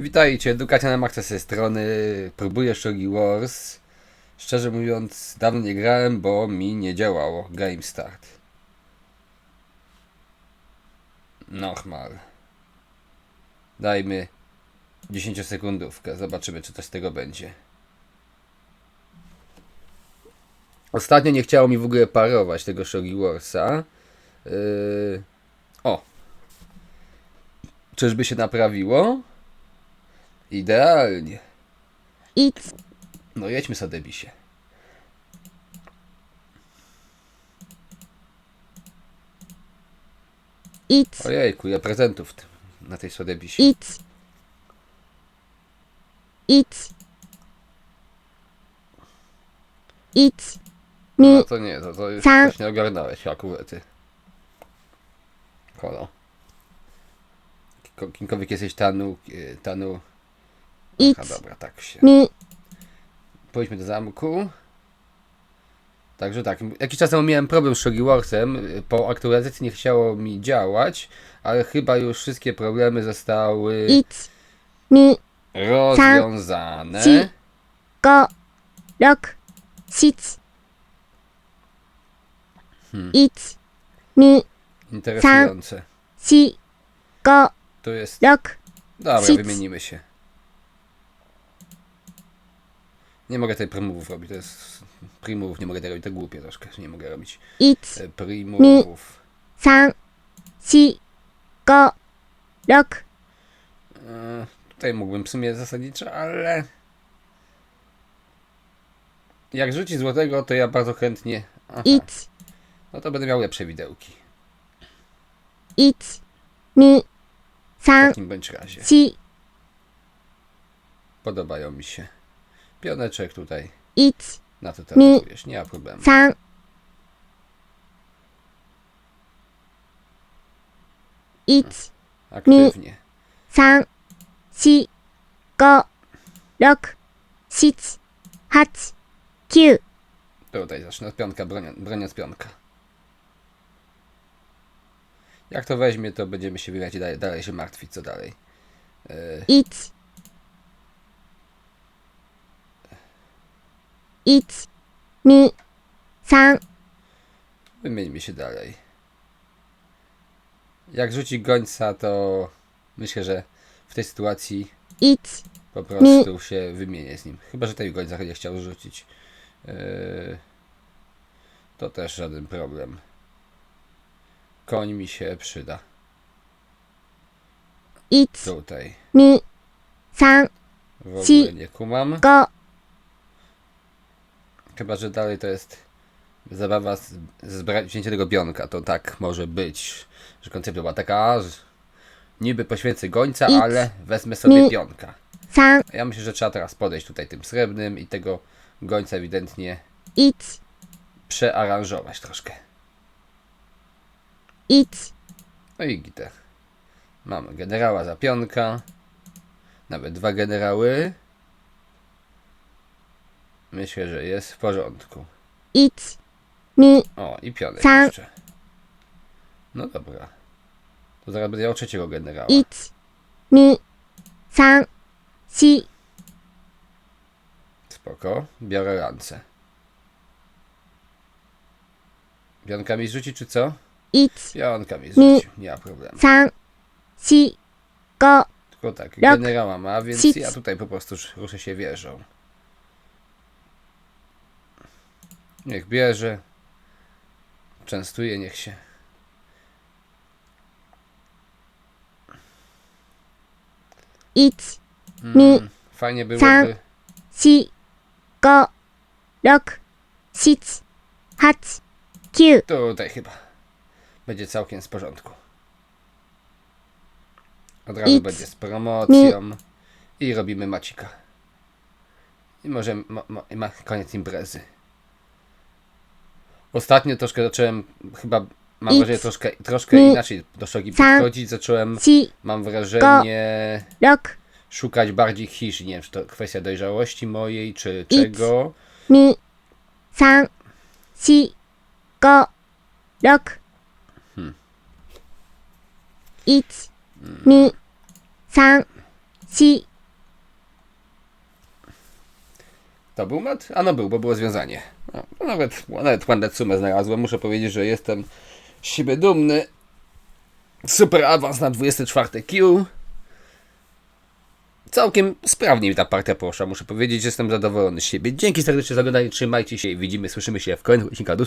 Witajcie, Edukacja na Maxa z tej strony. Próbuję Shogi Wars. Szczerze mówiąc, dawno nie grałem, bo mi nie działało Game Start. Normal. Dajmy 10 sekundówkę, zobaczymy czy coś z tego będzie. Ostatnio nie chciało mi w ogóle parować tego Shogi Warsa. Yy... O! Czyżby się naprawiło? Idealnie. 1、No jedźmy Sodebisie. Ojejku, ja prezentów na tej Sodebisie. 1、1、1、No 2、to nie, to, to już Sam. coś nie ogarnąłeś akurat ty. Kolo. Ko- Kinkowiek jesteś Tanu, Tanu. Aha, 1、dobra, tak się. 2、Pójdźmy do zamku. Także tak, jakiś czas temu miałem problem z Shogi Warsem. Po aktualizacji nie chciało mi działać, ale chyba już wszystkie problemy zostały 1、2、rozwiązane. 4、5、6、7、Hmm. 1、2、Interesujące. 4、5、Tu jest. 6、Dobra, wymienimy się. Nie mogę tej primówów robić, to jest. Primówów nie mogę tego robić, to głupie troszkę, że nie mogę robić 1、e, primówów. 3、4、5、6、E, Tutaj mógłbym w sumie zasadniczo, ale. Jak rzuci złotego, to ja bardzo chętnie. Aha, 1、no to będę miał lepsze widełki. 1、2、W 3、takim bądź razie. 4、Podobają mi się. Pioneczek tutaj. 1、Na to telepujesz, nie ma problemu. 3、1、Aktywnie. 3、4、5、6、7、8、9、Tutaj zacznę od pionka, bronią, broniąc pionka. Jak to weźmie, to będziemy się biegać i dalej, dalej się martwić, co dalej. E, 1、1、2、3、wymieńmy się dalej. Jak rzuci gońca, to myślę, że w tej sytuacji 1、po prostu się wymienię z nim. Chyba, że tej gońca nie chciał rzucić. E, to też żaden problem. Koń mi się przyda. 1、Tutaj. 2、3、W ogóle nie kumam. 5、Chyba, że dalej to jest zabawa z, z wzięcie tego pionka. To tak może być, że koncepcja była taka, że niby poświęcę gońca, Idź. ale wezmę sobie Mi. pionka. 3、A Ja myślę, że trzeba teraz podejść tutaj tym srebrnym i tego gońca ewidentnie 1、przearanżować troszkę. 1、No i gitę. Mamy generała za pionka. Nawet dwa generały. Myślę, że jest w porządku. 1、2、O, i pionek Sam. jeszcze. No dobra. To zaraz będę miał trzeciego generała. 1、2、3、4、Spoko. Biorę lance. Pionka mi zrzuci, czy co? 1、Pionka mi zrzucił, nie ma problemu. 3、4、5、Tylko tak, generała ma, więc ja tutaj po prostu sz- ruszę się wieżą. Niech bierze. Częstuje, niech się.1、Mm, fajnie byłoby. 4、5、6、7、8、9、Tutaj chyba. Będzie całkiem z porządku. Od razu Idź. będzie z promocją. I robimy macika. I może ma, ma, ma koniec imprezy. Ostatnio troszkę zacząłem, chyba mam Idź. wrażenie troszkę, troszkę Mi. inaczej do szogi Sam. podchodzić. Zacząłem, 4、mam wrażenie, 6、szukać bardziej hisz. Nie wiem, czy to kwestia dojrzałości mojej, czy Idź. czego. 2、3、4、5、6、Hmm. 1、2、3、し、To był mat? A no był, bo było związanie. No nawet, nawet ładne sumę znalazłem. Muszę powiedzieć, że jestem z siebie dumny. Super awans na 24 Q. Całkiem sprawnie mi ta partia poszła. Muszę powiedzieć, że jestem zadowolony z siebie. Dzięki serdecznie za oglądanie. Trzymajcie się i widzimy, słyszymy się w kolejnych odcinkach. Do.